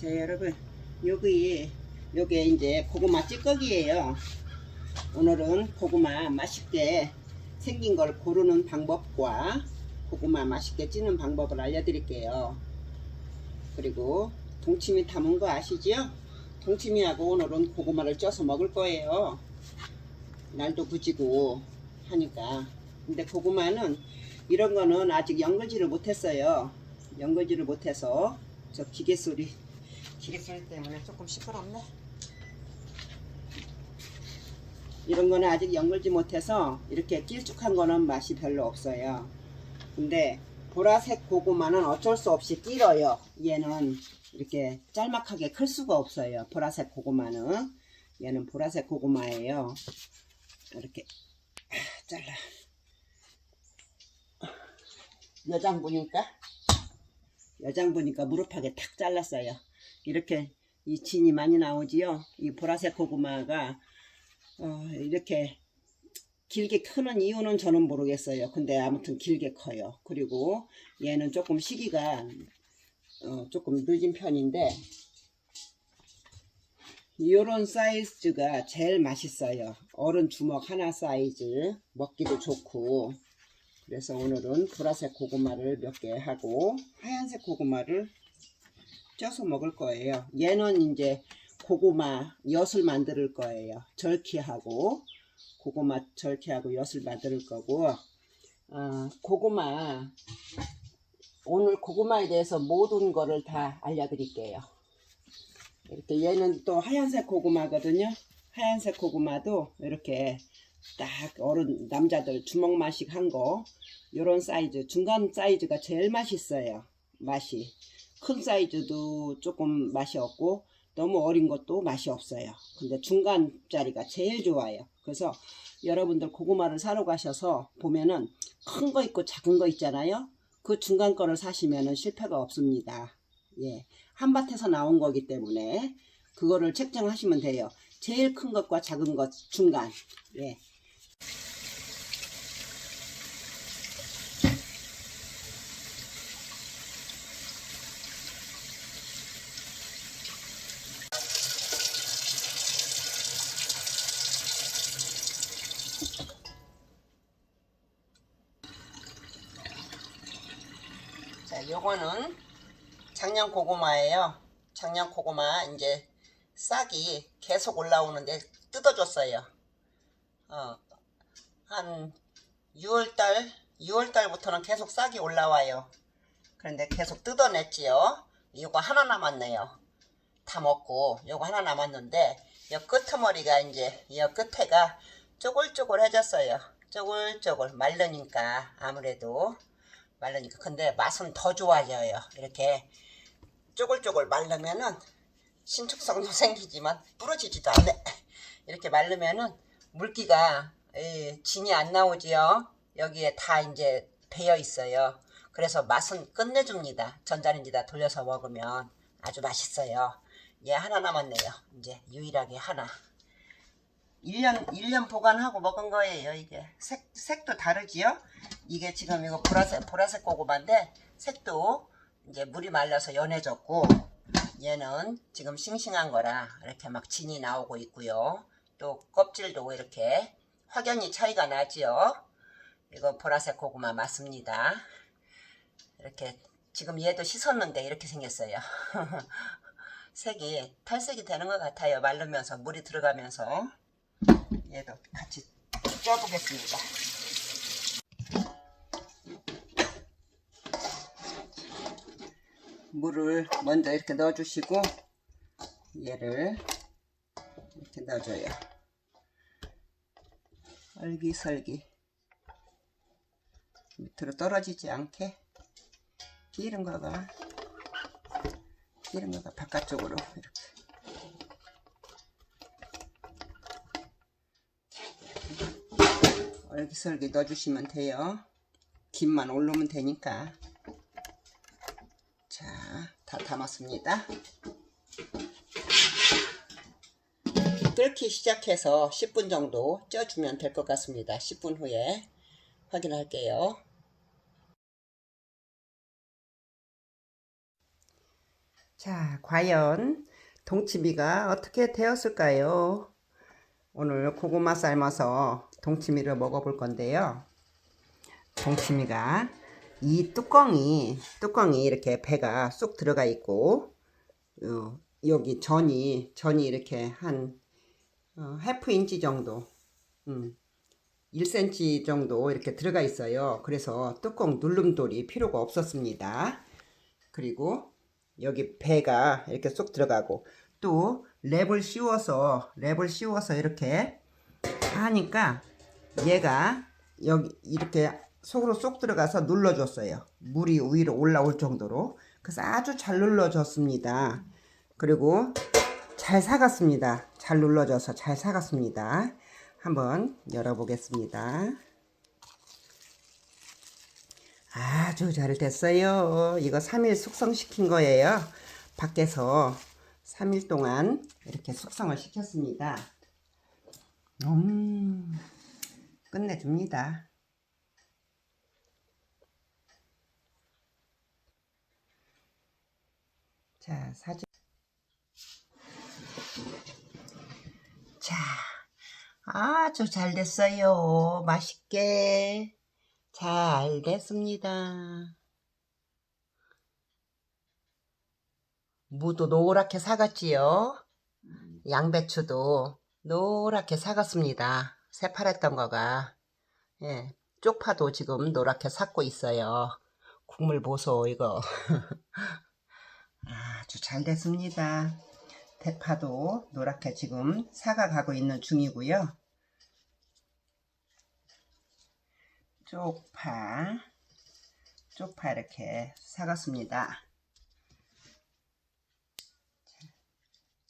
자 여러분. 여기 요게 이제 고구마 찌꺼기예요. 오늘은 고구마 맛있게 생긴 걸 고르는 방법과 고구마 맛있게 찌는 방법을 알려드릴게요. 그리고 동치미 담은 거 아시지요? 동치미하고 오늘은 고구마를 쪄서 먹을 거예요. 날도 굳이고 하니까. 근데 고구마는 이런 거는 아직 연거지를 못했어요. 연거지를 못해서 저 기계 소리 기계 소리 때문에 조금 시끄럽네. 이런 거는 아직 연글지 못해서 이렇게 길쭉한 거는 맛이 별로 없어요. 근데 보라색 고구마는 어쩔 수 없이 길어요. 얘는 이렇게 짤막하게 클 수가 없어요. 보라색 고구마는. 얘는 보라색 고구마예요. 이렇게 잘라. 여장부니까? 여장부니까 무릎하게 탁 잘랐어요 이렇게 이 진이 많이 나오지요. 이 보라색 고구마가 어, 이렇게 길게 크는 이유는 저는 모르겠어요. 근데 아무튼 길게 커요. 그리고 얘는 조금 시기가 어, 조금 늦은 편인데 이런 사이즈가 제일 맛있어요. 어른 주먹 하나 사이즈. 먹기도 좋고. 그래서 오늘은 보라색 고구마를 몇 개 하고 하얀색 고구마를 쪄서 먹을 거예요. 얘는 이제 고구마 엿을 만들 거예요. 절키하고 고구마 절키하고 엿을 만들 거고 어, 고구마 오늘 고구마에 대해서 모든 거를 다 알려드릴게요. 이렇게 얘는 또 하얀색 고구마거든요. 하얀색 고구마도 이렇게 딱 어른 남자들 주먹만씩 한거 요런 사이즈 중간 사이즈가 제일 맛있어요 맛이 큰 사이즈도 조금 맛이 없고 너무 어린 것도 맛이 없어요. 근데 중간짜리가 제일 좋아요. 그래서 여러분들 고구마를 사러 가셔서 보면은 큰 거 있고 작은 거 있잖아요. 그 중간 거를 사시면은 실패가 없습니다. 예 한밭에서 나온 거기 때문에 그거를 책정하시면 돼요. 제일 큰 것과 작은 것 중간. 예 자, 요거는 작년 고구마예요. 작년 고구마 이제 싹이 계속 올라오는데 뜯어줬어요. 어, 한 6월달, 6월달부터는 계속 싹이 올라와요. 그런데 계속 뜯어냈지요. 이거 하나 남았네요. 다 먹고 요거 하나 남았는데 이 끄트머리가 이제 이 끝에가 쪼글쪼글해졌어요. 쪼글쪼글 마르니까 아무래도 말르니까. 근데 맛은 더 좋아져요. 이렇게 쪼글쪼글 말르면은 신축성도 생기지만 부러지지도 않네. 이렇게 말르면은 물기가 에, 진이 안 나오지요. 여기에 다 이제 배어 있어요. 그래서 맛은 끝내줍니다. 전자레인지다 돌려서 먹으면 아주 맛있어요. 얘 하나 남았네요. 이제 유일하게 하나. 1년, 1년 보관하고 먹은 거예요, 이게. 색, 색도 다르지요? 이게 지금 이거 보라색, 보라색 고구마인데, 색도 이제 물이 말라서 연해졌고, 얘는 지금 싱싱한 거라 이렇게 막 진이 나오고 있고요. 또 껍질도 이렇게 확연히 차이가 나지요? 이거 보라색 고구마 맞습니다. 이렇게, 지금 얘도 씻었는데 이렇게 생겼어요. 색이 탈색이 되는 것 같아요. 말르면서, 물이 들어가면서. 얘도 같이 쪄보겠습니다. 물을 먼저 이렇게 넣어주시고 얘를 이렇게 넣어줘요. 얼기설기 밑으로 떨어지지 않게 기른 거가 기른 거가 바깥쪽으로 이렇게 얼기설기 넣어주시면 돼요. 김만 올르면 되니까. 자, 다 담았습니다. 끓기 시작해서 10분 정도 쪄주면 될 것 같습니다. 10분 후에 확인할게요. 자, 과연 동치미가 어떻게 되었을까요? 오늘 고구마 삶아서 동치미를 먹어볼 건데요. 동치미가 이 뚜껑이 뚜껑이 이렇게 배가 쑥 들어가 있고 어, 여기 전이 전이 이렇게 한 어, 하프 인치 정도 음, 1cm 정도 이렇게 들어가 있어요. 그래서 뚜껑 누름돌이 필요가 없었습니다. 그리고 여기 배가 이렇게 쏙 들어가고 또 랩을 씌워서 랩을 씌워서 이렇게 하니까 얘가 여기 이렇게 속으로 쏙 들어가서 눌러줬어요. 물이 위로 올라올 정도로. 그래서 아주 잘 눌러줬습니다. 그리고 잘 사갔습니다. 잘 눌러져서 잘 사갔습니다. 한번 열어보겠습니다. 아주 잘 됐어요. 이거 3일 숙성시킨 거예요. 밖에서 3일 동안 이렇게 숙성을 시켰습니다. 음, 끝내줍니다. 자, 사진. 자, 아주 잘 됐어요. 맛있게 잘 됐습니다. 무도 노랗게 사갔지요. 양배추도 노랗게 사갔습니다. 새파랬던 거가. 예, 쪽파도 지금 노랗게 삭고 있어요. 국물 보소, 이거. 아주 잘 됐습니다. 대파도 노랗게 지금 사가가고 있는 중이고요. 쪽파, 쪽파 이렇게 사갔습니다.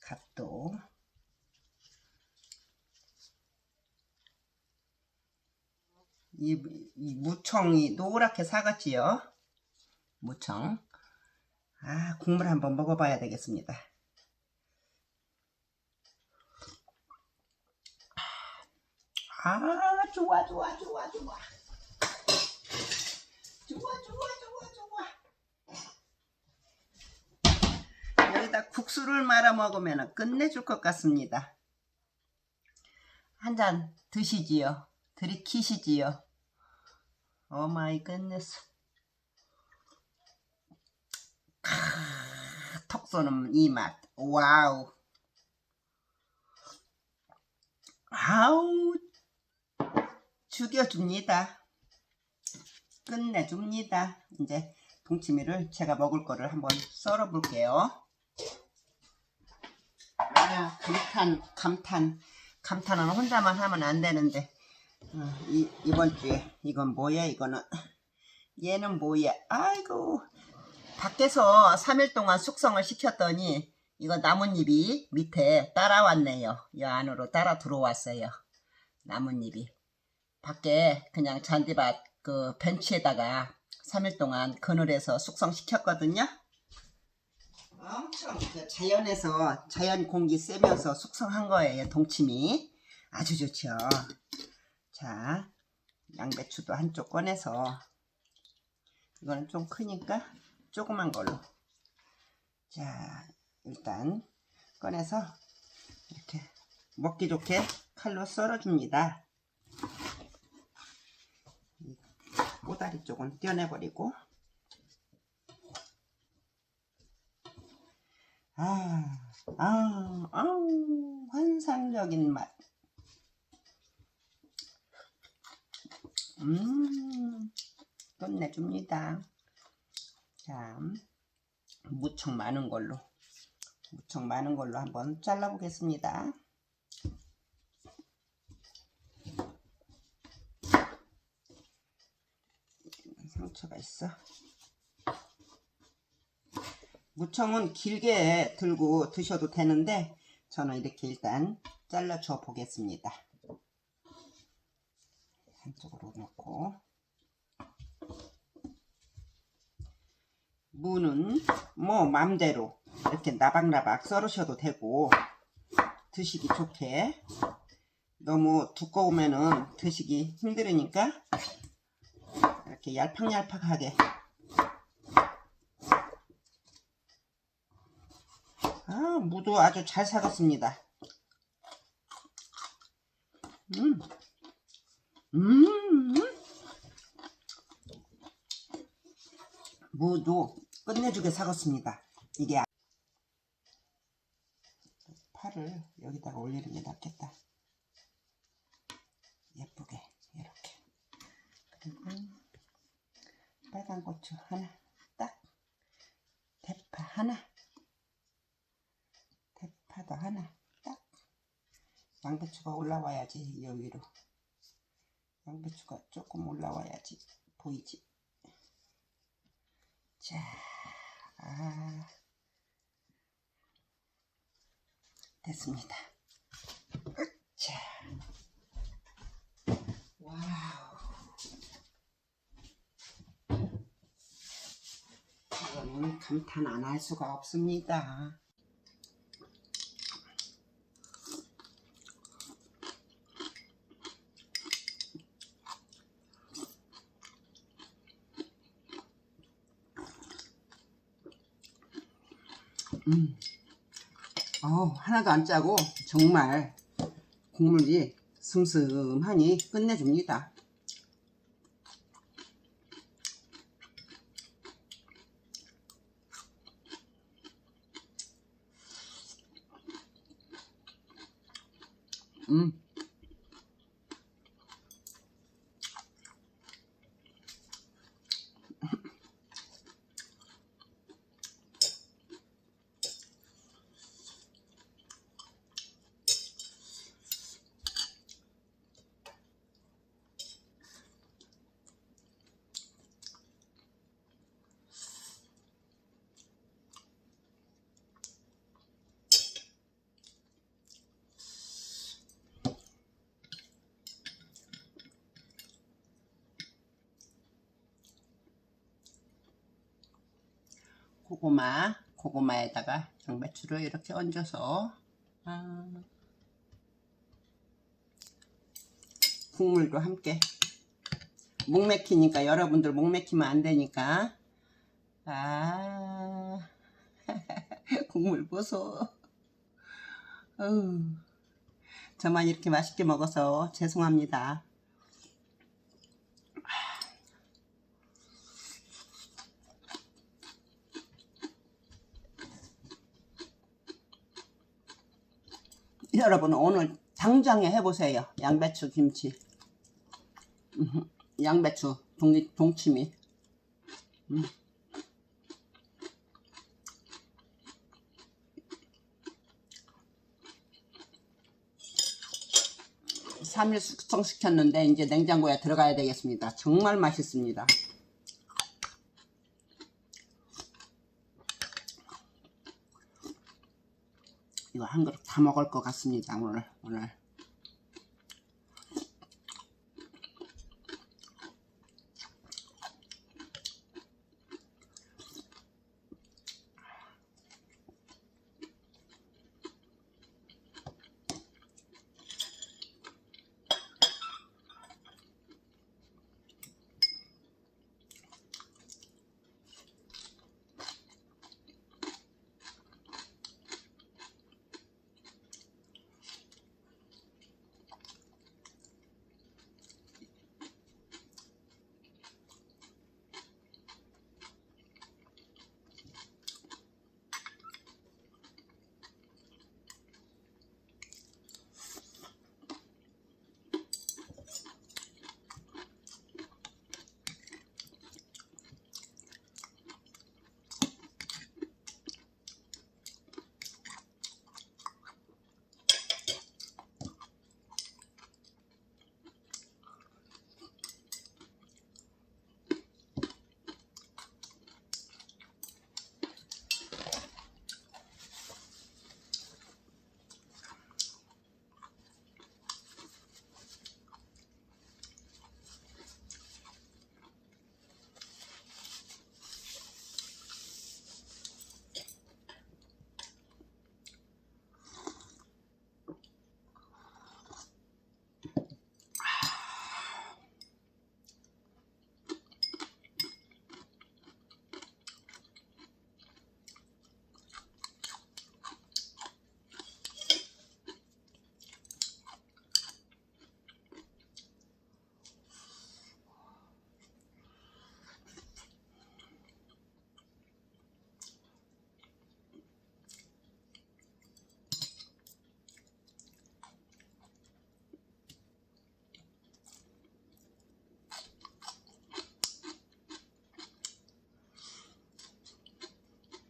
갓도 이, 이 무청이 노랗게 사갔지요. 무청. 아, 국물 한번 먹어봐야 되겠습니다. 아, 좋아, 좋아, 좋아, 좋아. 좋아, 좋아, 좋아. 여기다 국수를 말아 먹으면 끝내줄 것 같습니다. 한 잔 드시지요. 들이키시지요. 오 마이 갓네스. 톡 쏘는 이 맛. 와우. 아우, 죽여줍니다. 끝내줍니다. 이제 동치미를 제가 먹을 거를 한번 썰어 볼게요. 아, 감탄, 감탄. 감탄은 혼자만 하면 안 되는데. 어, 이, 이번 주에 이건 뭐야, 이거는. 얘는 뭐야. 아이고. 밖에서 3일 동안 숙성을 시켰더니 이거 나뭇잎이 밑에 따라왔네요. 이 안으로 따라 들어왔어요. 나뭇잎이. 밖에 그냥 잔디밭 그 벤치에다가 3일 동안 그늘에서 숙성시켰거든요. 엄청 그 자연에서 자연 공기 쐬면서 숙성한 거예요. 동치미. 아주 좋죠. 자, 양배추도 한쪽 꺼내서 이거는 좀 크니까 조그만 걸로. 자, 일단 꺼내서 이렇게 먹기 좋게 칼로 썰어줍니다. 이 꼬다리 쪽은 떼어내버리고 아, 아, 아우, 환상적인 맛. 음, 끝내줍니다. 자, 무척 많은 걸로. 무척 많은 걸로 한번 잘라 보겠습니다. 상처가 있어. 무청은 길게 들고 드셔도 되는데 저는 이렇게 일단 잘라줘 보겠습니다. 한쪽으로 놓고 무는 뭐 맘대로 이렇게 나박나박 썰으셔도 되고 드시기 좋게. 너무 두꺼우면은 드시기 힘들으니까 이렇게 얄팍얄팍하게. 무도 아주 잘 사갔습니다. 음, 음, 무도 끝내주게 사갔습니다. 이게 아- 파를 여기다가 올리는 게 낫겠다. 예쁘게 이렇게. 그리고 빨간 고추 하나 딱. 대파 하나. 대파도 하나 딱. 양배추가 올라와야지 여기로. 양배추가 조금 올라와야지 보이지? 자. 아, 됐습니다. 자. 와우. 이거는 감탄 안 할 수가 없습니다. 음, 어 하나도 안 짜고 정말 국물이 슴슴하니 끝내줍니다. 음. 고구마, 고구마에다가 양배추를 이렇게 얹어서 아, 국물도 함께. 목 맥히니까 여러분들 목 맥히면 안 되니까. 아 국물 보소. 어우, 저만 이렇게 맛있게 먹어서 죄송합니다 여러분 오늘 당장에 해보세요. 양배추 김치. 양배추 동, 동치미. 음. 3일 숙성시켰는데 이제 냉장고에 들어가야 되겠습니다. 정말 맛있습니다. 이거 한 그릇 다 먹을 것 같습니다. 오늘 오늘.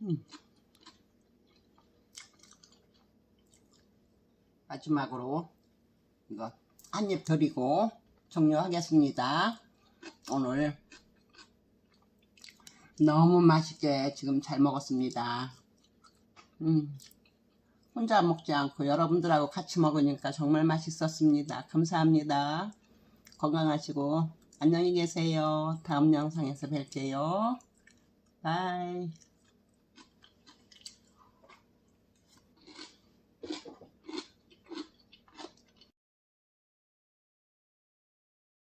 음. 마지막으로 이거 한 입 드리고 종료하겠습니다. 오늘 너무 맛있게 지금 잘 먹었습니다. 음, 혼자 먹지 않고 여러분들하고 같이 먹으니까 정말 맛있었습니다. 감사합니다. 건강하시고 안녕히 계세요. 다음 영상에서 뵐게요. 바이.